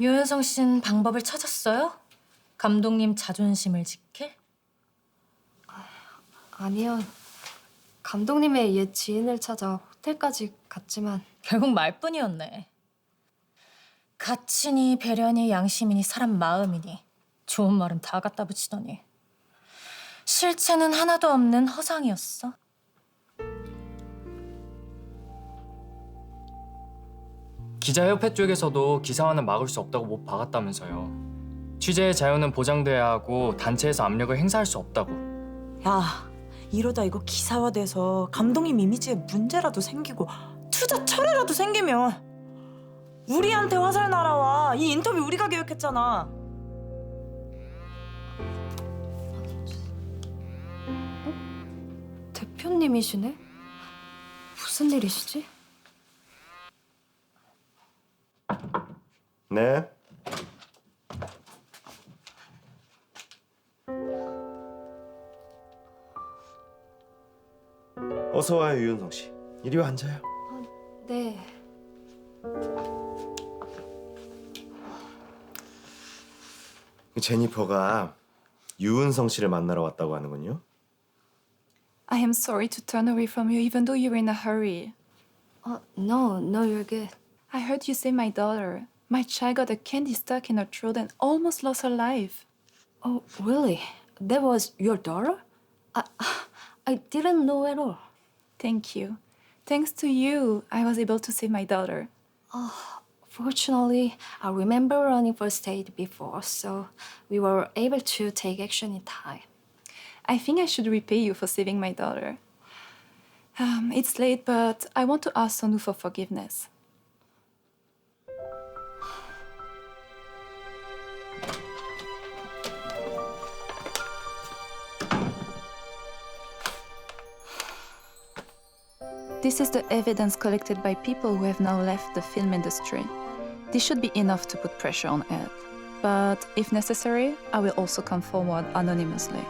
유은성 씨는 방법을 찾았어요? 감독님 자존심을 지킬? 아니요. 감독님의 옛 지인을 찾아 호텔까지 갔지만 결국 말뿐이었네. 가치니 배려니 양심이니 사람 마음이니 좋은 말은 다 갖다 붙이더니 실체는 하나도 없는 허상이었어. 기자협회 쪽에서도 기사화는 막을 수 없다고 못 박았다면서요. 취재의 자유는 보장돼야 하고 단체에서 압력을 행사할 수 없다고. 야 이러다 이거 기사화돼서 감독님 이미지에 문제라도 생기고 투자 철회라도 생기면 우리한테 화살 날아와 이 인터뷰 우리가 계획했잖아 대표님이시네? 무슨 일이시지? 네. 어서 와요 유은성 씨. 이리 와 앉아요. 네. 제니퍼가 유은성 씨를 만나러 왔다고 하는군요. I am sorry to turn away from you even though you're in a hurry. 어, no, no, you're good. I heard you say my daughter. My child got a candy stuck in her throat and almost lost her life. Oh, really? That was your daughter? I, I didn't know at all. Thank you. Thanks to you, I was able to save my daughter. Fortunately, I remember running first aid before, so we were able to take action in time. I think I should repay you for saving my daughter. Um, it's late, but I want to ask Sonu for forgiveness. This is the evidence collected by people who have now left the film industry. This should be enough to put pressure on Ed. But if necessary, I will also come forward anonymously.